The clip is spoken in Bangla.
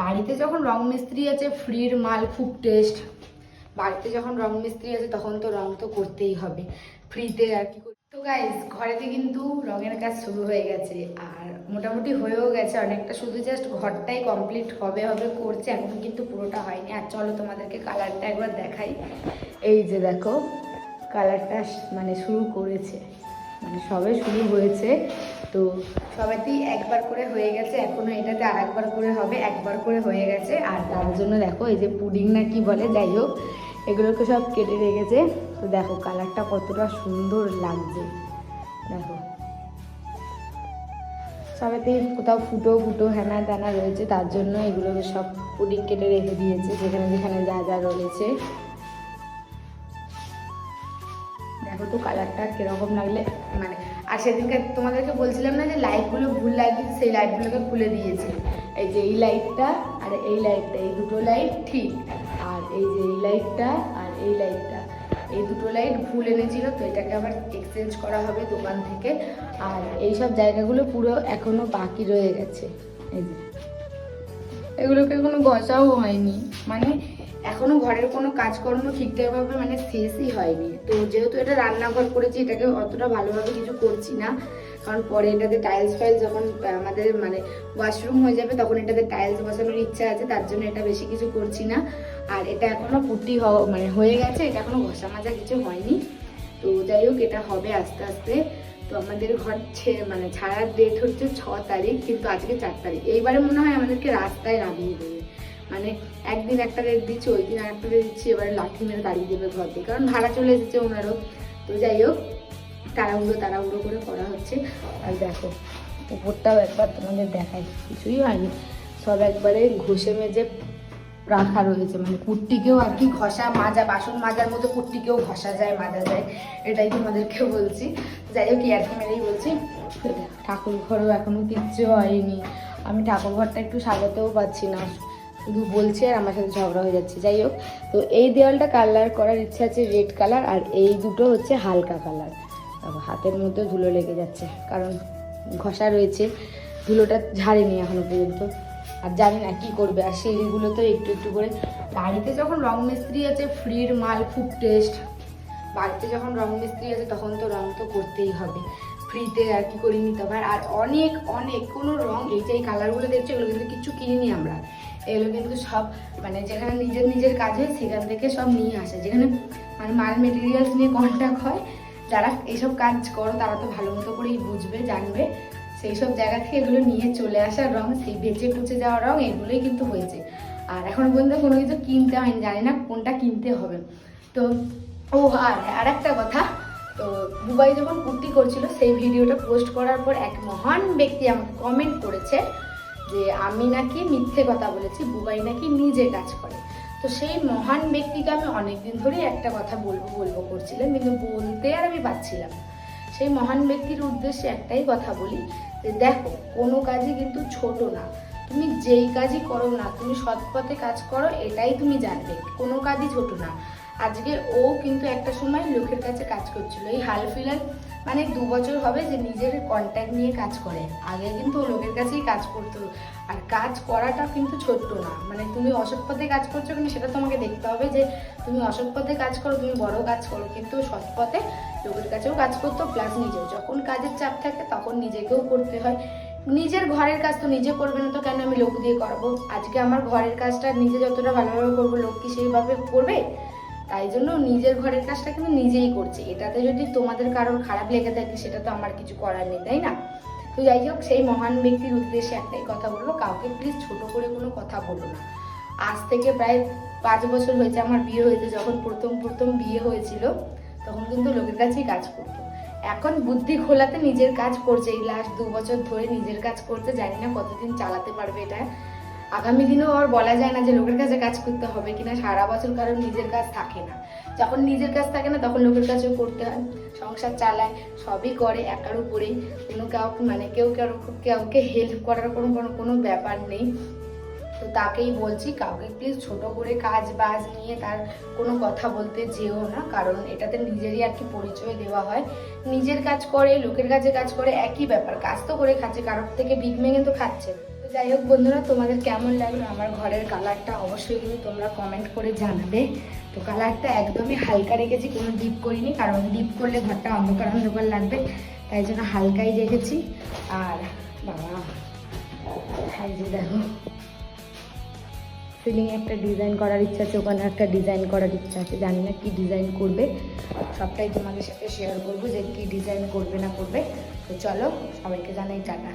বাড়িতে যখন রং মিস্ত্রি আছে, ফ্রির মাল খুব টেস্ট বাড়িতে যখন রং মিস্ত্রি আছে, তখন তো রং তো করতেই হবে। ফ্রিতে আর কি। তো গাইজ ঘরেতে কিন্তু রঙের কাজ শুরু হয়ে গেছে। আর মোটামুটি হয়েও গেছে। অনেকটা শুধু জাস্ট ঘরটাই কমপ্লিট হবে হবে, করছে। এখন কিন্তু পুরোটা হয়নি। আর চলো তোমাদেরকে কালারটা একবার দেখাই। এই যে দেখো কালারটা মানে শুরু করেছে। মানে সবে শুরু হয়েছে। তো সবাইতেই একবার করে হয়ে গেছে। এখনও এটাতে আর একবার করে হবে, একবার করে হয়ে গেছে। আর তার জন্য দেখো, এই যে পুডিং না কি বলে, যাই হোক, এগুলোকে সব কেটে রেখেছে। তো দেখো, কালারটা কতটা সুন্দর লাগছে। দেখো। সবেতেই কোথাও ফুটো ফুটো হ্যানা ত্যানা রয়েছে, তার জন্য এগুলোকে সব পুডিং কেটে রেখে দিয়েছে, যেখানে যেখানে যা যা রয়েছে। দেখো তো কালারটা কীরকম লাগলে মানে আর সেদিনকে তোমাদেরকে বলছিলাম না যে লাইটগুলো ভুল লাগিয়েছে সেই লাইটগুলোকে খুলে দিয়েছি। এই যে এই লাইটটা আর এই লাইটটা এই দুটো লাইট ঠিক, আর এই যে এই লাইটটা আর এই লাইটটা এই দুটো লাইট ভুল এনেছিল, তো এটাকে আবার এক্সচেঞ্জ করা হবে দোকান থেকে। আর এই সব জায়গাগুলো পুরো এখনও বাকি রয়ে গেছে। এই যে। এগুলোকে কোনো ঘষাও হয়নি। মানে এখনও ঘরের কোনো কাজকর্ম ঠিকঠাকভাবে মানে শেষই হয়নি। তো যেহেতু এটা রান্নাঘর করেছি, এটাকে অতটা ভালোভাবে কিছু করছি না। কারণ পরে এটাতে টাইলস ফাইলস যখন আমাদের মানে ওয়াশরুম হয়ে যাবে, তখন এটাতে টাইলস বসানোর ইচ্ছা আছে, তার জন্য এটা বেশি কিছু করছি না। আর এটা এখনও পুটি মানে হয়ে গেছে, এটা এখনও ঘষা মাজা কিছু হয়নি। তো যাই হোক, এটা হবে আস্তে আস্তে। তো আমাদের ঘর মানে ছাড়ার ডেট হচ্ছে ছ তারিখ, কিন্তু আজকে চার তারিখ। এইবারে মনে হয় আমাদেরকে রাস্তায় নামিয়ে দেবে। মানে একদিন একটা রেট দিচ্ছি, ওই দিন একটা রেট দিচ্ছি, এবারে লাঠি মেরে দাঁড়িয়ে দেবে ঘর দিয়ে কারণ ভাড়া চলে এসেছে ওনারও। তো যাই হোক, তাড়াহুড়ো তাড়াহুড়ো করে করা হচ্ছে। আর দেখো, উপরটাও একবার তোমাদের দেখাই। কিছুই হয়নি। সব একবারে ঘষে মেজে রাখা রয়েছে। মানে কুট্টিকেও আর কি ঘষা, মাজা, বাসন মাজার মতো কুট্টিকেও ঘষা যায়, মাজা যায়। এটাই তোমাদেরকে বলছি। যাই হোক ইয়ার্কি মেরেই বলছি। ঠাকুর ঘরও এখনও কিচ্ছু হয়নি। আমি ঠাকুর ঘরটা একটু সাজাতেও পারছি না। শুধু বলছি আর আমার সাথে ঝগড়া হয়ে যাচ্ছে। যাই হোক, তো এই দেওয়ালটা কালার করার ইচ্ছা আছে রেড কালার আর এই দুটো হচ্ছে হালকা কালার হাতের মধ্যে ধুলো লেগে যাচ্ছে, কারণ ঘষা রয়েছে। ধুলোটা ঝাড়েনি এখনও পর্যন্ত। আর জানি না কি করবে, আর সিঁড়িগুলো তো একটু একটু করে। বাড়িতে যখন রং মিস্ত্রি আছে, ফ্রির মাল খুব টেস্ট বাড়িতে যখন রং মিস্ত্রি আছে, তখন তো রং তো করতেই হবে। ফ্রিতে আর কি করে নিতে হবে। আর অনেক অনেক কোনো রং, এই যে এই কালারগুলো দেখছ, এগুলো কিন্তু কিছু কিনিনি আমরা। এগুলো কিন্তু সব মানে যেখানে নিজের নিজের কাজ হয় সেখান থেকে সব নিয়ে আসে। যেখানে মানে মাল মেটেরিয়ালস নিয়ে কন্ট্যাক্ট হয়, যারা এইসব কাজ করো, তারা তো ভালো মতো করেই বুঝবে, জানবে। সেই সব জায়গা থেকে এগুলো নিয়ে চলে আসার রং, সেই বেঁচে টুচে যাওয়া রং, এগুলোই কিন্তু হয়েছে। আর এখন পর্যন্ত কোনো কিছু কিনতে হয়নি জানি না কোনটা কিনতে হবে। তো, ও, আর আর একটা কথা, তো দুবাই যখন কুর্তি করছিল, সেই ভিডিওটা পোস্ট করার পর এক মহান ব্যক্তি আমাকে কমেন্ট করেছে যে আমি নাকি মিথ্যে কথা বলেছি, বুবাই নাকি নিজে কাজ করে। তো সেই মহান ব্যক্তিকে আমি অনেকদিন ধরেই একটা কথা বলব বলব করছিলাম, কিন্তু বলতে আর আমি পারছিলাম না। সেই মহান ব্যক্তির উদ্দেশ্যে একটাই কথা বলি যে, দেখো, কোনো কাজই কিন্তু ছোট না। তুমি যেই কাজই করো না, তুমি সৎ পথে কাজ করো, এটাই তুমি জানবে। কোনো কাজই ছোট না। আজকে ও কিন্তু একটা সময় লোকের কাছে কাজ করছিল। এই হাল ফিলাল মানে দু বছর হবে যে নিজের কন্ট্যাক্ট নিয়ে কাজ করে। আগে কিন্তু ও লোকের কাছেই কাজ করতো। আর কাজ করাটা কিন্তু ছোট্ট না। মানে তুমি অসৎ পথে কাজ করছ কিন্তু সেটা তোমাকে দেখতে হবে যে তুমি অসৎ পথে কাজ করো, তুমি বড় কাজ করো। কিন্তু সৎ পথে লোকের কাছেও কাজ করতো প্লাস নিজেও। যখন কাজের চাপ থাকে তখন নিজেকেও করতে হয়। নিজের ঘরের কাজ তো নিজে করবে না তো কেন আমি লোক দিয়ে করব? আজকে আমার ঘরের কাজটা নিজে যতটা ভালোভাবে করব, লোক কি সেইভাবে করবে? তাই জন্য নিজের ঘরের কাজটা কিন্তু নিজেই করছে। এটাতে যদি তোমাদের কারোর খারাপ লেগে থাকে, সেটা তো আমার কিছু করার নেই, তাই না? তো যাই হোক, সেই মহান ব্যক্তির উদ্দেশ্যে একটাই কথা বলব, কাউকে প্লিজ ছোট করে কোনো কথা বলো না। আজ থেকে প্রায় পাঁচ বছর হয়েছে আমার বিয়ে হয়েছে, যখন প্রথম প্রথম বিয়ে হয়েছিল, তখন কিন্তু লোকের কাছেই কাজ করতো। এখন বুদ্ধি খোলাতে নিজের কাজ করছে, এই লাস্ট দু বছর ধরে নিজের কাজ করতে জানি না কতদিন চালাতে পারবে এটা। আগামী দিনেও আর বলা যায় না যে লোকের কাছে কাজ করতে হবে কিনা, সারা বছর কারণ নিজের কাজ থাকে না। যখন নিজের কাজ থাকে না, তখন লোকের কাছেও করতে হয়। সংসার চালায়, সবই করে একার উপরেই। কোনো কাউকে মানে কেউ কারও, কাউকে হেল্প করার কোনো কোনো কোনো ব্যাপার নেই। তো তাকেই বলছি, কাউকে প্লিজ ছোট করে কাজ বাজ নিয়ে তার কোনো কথা বলতে যেও না। কারণ এটাতে নিজেরই আর কি পরিচয় দেওয়া হয়। নিজের কাজ করে, লোকের কাছে কাজ করে, একই ব্যাপার। কাজ তো করে খাচ্ছে, কারোর থেকে ভিক মেঙে তো খাচ্ছে যাই হোক বন্ধুরা, তোমাদের কেমন লাগল? আমার ঘরের কালারটা অবশ্যই কিন্তু তোমরা কমেন্ট করে জানাবে। তো কালারটা একদমই হালকা রেখেছি, কোনো ডিপ করিনি, কারণ ডিপ করলে ঘরটা অন্ধকার অন্ধকার লাগবে, তাই জন্য হালকাই রেখেছি। আর বাবা যে দেখো সিলিংয়ে একটা ডিজাইন করার ইচ্ছা আছে, ওখানে একটা ডিজাইন করার ইচ্ছা আছে, জানি না কি ডিজাইন করবে। সবটাই তোমাদের সাথে শেয়ার করব যে কি ডিজাইন করবে না করবে। তো চলো, সবাইকে জানাই টাটা।